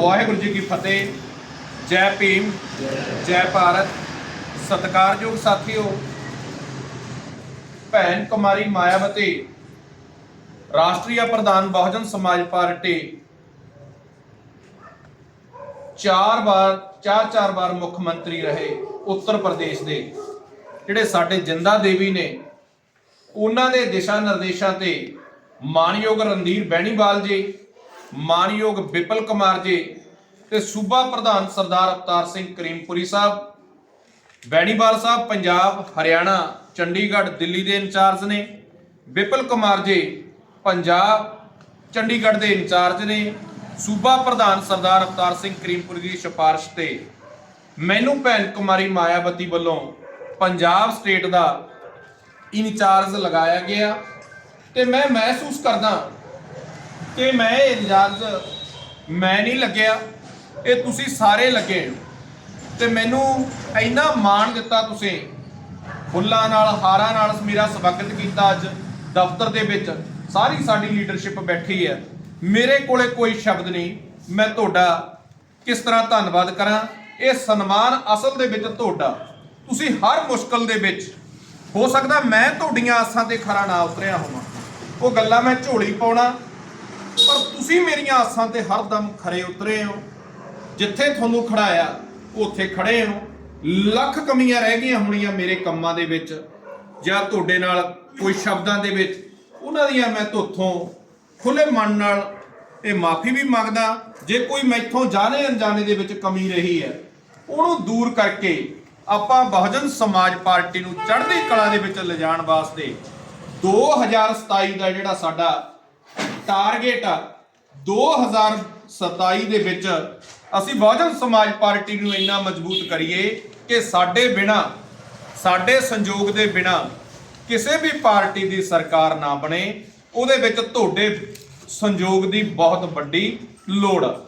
ਵਾਹਿਗੁਰੂ ਜੀ ਕੀ ਫਤਿਹ। ਜੈ ਭੀਮ, ਜੈ ਭਾਰਤ। ਸਤਿਕਾਰਯੋਗ ਸਾਥੀਓ, ਭੈਣ ਕੁਮਾਰੀ ਮਾਇਆਵਤੀ ਰਾਸ਼ਟਰੀ ਪ੍ਰਧਾਨ ਬਹੁਜਨ ਸਮਾਜ ਪਾਰਟੀ, ਚਾਰ ਵਾਰ, ਚਾਰ ਚਾਰ ਵਾਰ ਮੁੱਖ ਮੰਤਰੀ ਰਹੇ ਉੱਤਰ ਪ੍ਰਦੇਸ਼ ਦੇ। ਜਿਹੜੇ ਸਾਡੇ ਜਿੰਦਾ ਦੇਵੀ ਨੇ, ਉਹਨਾਂ ਦੇ ਦਿਸ਼ਾ ਨਿਰਦੇਸ਼ਾਂ ਤੇ ਮਾਨਯੋਗ ਰਣਧੀਰ ਬੈਣੀਵਾਲ ਜੀ ਮਾਨਯੋਗ ਵਿਪਲ ਕੁਮਾਰ ਜੀ ਤੇ ਸੂਬਾ ਪ੍ਰਧਾਨ ਸਰਦਾਰ ਅਵਤਾਰ ਸਿੰਘ ਕਰੀਮਪੁਰੀ ਸਾਹਿਬ ਬੈਣੀਵਾਲ ਸਾਹਿਬ, ਪੰਜਾਬ, ਹਰਿਆਣਾ, ਚੰਡੀਗੜ੍ਹ, ਦਿੱਲੀ ਦੇ ਇੰਚਾਰਜ ਨੇ ਵਿਪਲ ਕੁਮਾਰ ਜੀ, ਪੰਜਾਬ, ਚੰਡੀਗੜ੍ਹ ਦੇ ਇੰਚਾਰਜ ਨੇ, ਸੂਬਾ ਪ੍ਰਧਾਨ ਸਰਦਾਰ ਅਵਤਾਰ ਸਿੰਘ ਕਰੀਮਪੁਰੀ ਦੀ ਸਿਫਾਰਿਸ਼ ਤੇ ਮੈਨੂੰ ਭੈਣ ਕੁਮਾਰੀ ਮਾਇਆਵਤੀ ਵੱਲੋਂ ਪੰਜਾਬ ਸਟੇਟ ਦਾ ਇੰਚਾਰਜ ਲਗਾਇਆ ਗਿਆ ਤੇ ਮੈਂ ਮਹਿਸੂਸ ਕਰਦਾ ਕਿ ਮੈਂ ਇਹ ਇੰਚਾਰਜ ਮੈਂ ਨਹੀਂ ਲੱਗਿਆ, ਇਹ ਤੁਸੀਂ ਸਾਰੇ ਲੱਗੇ ਹੋ। ਤੇ ਮੈਨੂੰ ਇੰਨਾ ਮਾਣ ਦਿੱਤਾ ਤੁਸੀਂ, ਫੁੱਲਾਂ ਨਾਲ, ਹਾਰਾਂ ਨਾਲ ਮੇਰਾ ਸਵਾਗਤ ਕੀਤਾ ਅੱਜ ਦਫ਼ਤਰ ਦੇ ਵਿੱਚ। ਸਾਰੀ ਸਾਡੀ ਲੀਡਰਸ਼ਿਪ ਬੈਠੀ ਹੈ। ਮੇਰੇ ਕੋਲੇ ਕੋਈ ਸ਼ਬਦ ਨਹੀਂ। ਮੈਂ ਤੁਹਾਡਾ ਕਿਸ ਤਰ੍ਹਾਂ ਧੰਨਵਾਦ ਕਰਾਂ? ਇਹ ਸਨਮਾਨ ਅਸਲ ਦੇ ਵਿੱਚ ਤੁਹਾਡਾ। ਤੁਸੀਂ ਹਰ ਮੁਸ਼ਕਲ ਦੇ ਵਿੱਚ। ਹੋ ਸਕਦਾ ਮੈਂ ਤੁਹਾਡੀਆਂ ਆਸਾਂ ਤੇ ਖਰਾ ਨਾ ਉਤਰਿਆ ਹੋਵਾਂ। ਉਹ ਗੱਲਾਂ ਮੈਂ ਝੋਲੀ ਪਾਉਣਾ ਤੁਸੀਂ ਮੇਰੀਆਂ ਆਸਾਂ ਤੇ ਹਰਦਮ ਖਰੇ ਉਤਰੇ ਹੋ। ਜਿੱਥੇ ਤੁਹਾਨੂੰ ਖੜਾਇਆ, ਉੱਥੇ ਖੜੇ ਹੋ। ਲੱਖ ਕਮੀਆਂ ਰਹਿ ਗਈਆਂ ਹੋਣੀਆਂ ਮੇਰੇ ਕੰਮਾਂ ਦੇ ਵਿੱਚ, ਜਾਂ ਤੁਹਾਡੇ ਨਾਲ ਕੋਈ ਸ਼ਬਦਾਂ ਦੇ ਵਿੱਚ। ਉਹਨਾਂ ਦੀਆਂ ਮੈਂ ਤੁਹਾਥੋਂ ਖੁੱਲੇ ਮਨ ਨਾਲ ਇਹ ਮਾਫੀ ਵੀ ਮੰਗਦਾ, ਜੇ ਕੋਈ ਮੈਥੋਂ ਜਾਣੇ ਅਣਜਾਣੇ ਦੇ ਵਿੱਚ ਕਮੀ ਰਹੀ ਹੈ, ਉਹਨੂੰ ਦੂਰ ਕਰਕੇ ਆਪਾਂ ਬਹੁਜਨ ਸਮਾਜ ਪਾਰਟੀ ਨੂੰ ਚੜ੍ਹਦੀ ਕਲਾ ਦੇ ਵਿੱਚ ਲਿਜਾਣ ਵਾਸਤੇ 2027 ਦਾ ਜਿਹੜਾ ਸਾਡਾ ਟਾਰਗੇਟ ਆ 2027 ਦੇ ਵਿੱਚ ਅਸੀਂ ਬਹੁਜਨ ਸਮਾਜ ਪਾਰਟੀ ਨੂੰ ਇੰਨਾ ਮਜ਼ਬੂਤ ਕਰੀਏ ਕਿ ਸਾਡੇ ਬਿਨਾ, ਸਾਡੇ ਸੰਯੋਗ ਦੇ ਬਿਨਾ ਕਿਸੇ ਵੀ ਪਾਰਟੀ ਦੀ ਸਰਕਾਰ ਨਾ ਬਣੇ, ਉਹਦੇ ਵਿੱਚ ਤੁਹਾਡੇ ਸੰਯੋਗ ਦੀ ਬਹੁਤ ਵੱਡੀ ਲੋੜ ਆ।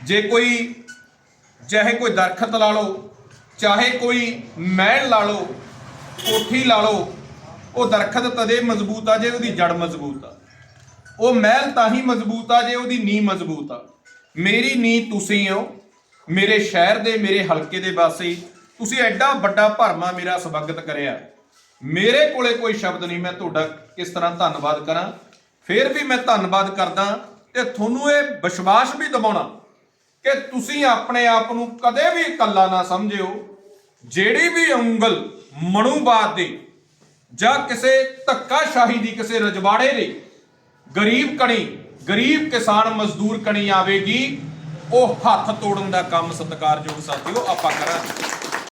ਜੇ ਕੋਈ, ਚਾਹੇ ਕੋਈ ਦਰਖਤ ਲਾ ਲਓ, ਚਾਹੇ ਕੋਈ ਮਹਿਲ ਲਾ ਲਓ, ਕੋਠੀ ਲਾ ਲਓ, ਉਹ ਦਰਖਤ ਤਦੇ ਮਜ਼ਬੂਤ ਆ ਜੇ ਉਹਦੀ ਜੜ ਮਜ਼ਬੂਤ ਆ। ਉਹ ਮਹਿਲ ਤਾਂ ਹੀ ਮਜ਼ਬੂਤ ਆ ਜੇ ਉਹਦੀ ਨੀਂਹ ਮਜ਼ਬੂਤ ਆ। ਮੇਰੀ ਨੀਂਹ ਤੁਸੀਂ ਹੋ, ਮੇਰੇ ਸ਼ਹਿਰ ਦੇ ਮੇਰੇ ਹਲਕੇ ਦੇ ਵਾਸੀ, ਤੁਸੀਂ ਐਡਾ ਵੱਡਾ ਭਰਮਾ ਮੇਰਾ ਸਵਾਗਤ ਕਰਿਆ। ਮੇਰੇ ਕੋਲੇ ਕੋਈ ਸ਼ਬਦ ਨਹੀਂ, ਮੈਂ ਤੁਹਾਡਾ ਕਿਸ ਤਰ੍ਹਾਂ ਧੰਨਵਾਦ ਕਰਾਂ? ਫਿਰ ਵੀ ਮੈਂ ਧੰਨਵਾਦ ਕਰਦਾ ਤੇ ਤੁਹਾਨੂੰ ਇਹ ਵਿਸ਼ਵਾਸ ਵੀ ਦਿਵਾਉਣਾ ਕਿ ਤੁਸੀਂ ਆਪਣੇ ਆਪ ਨੂੰ ਕਦੇ ਵੀ ਇਕੱਲਾ ਨਾ ਸਮਝਿਓ। ਜਿਹੜੀ ਵੀ ਉਂਗਲ ਮਨੂਵਾਦ ਦੀ ਜਾਂ ਕਿਸੇ ਧੱਕਾਸ਼ਾਹੀ ਦੀ, ਕਿਸੇ ਰਜਵਾੜੇ ਦੀ ਗਰੀਬ ਕਣੀ, ਗਰੀਬ ਕਿਸਾਨ ਮਜ਼ਦੂਰ ਕਣੀ ਆਵੇਗੀ, ਉਹ ਹੱਥ ਤੋੜਨ ਦਾ ਕੰਮ ਸਤਿਕਾਰਯੋਗ ਸਾਥੀਓ ਆਪਾਂ ਕਰਾਂਗੇ।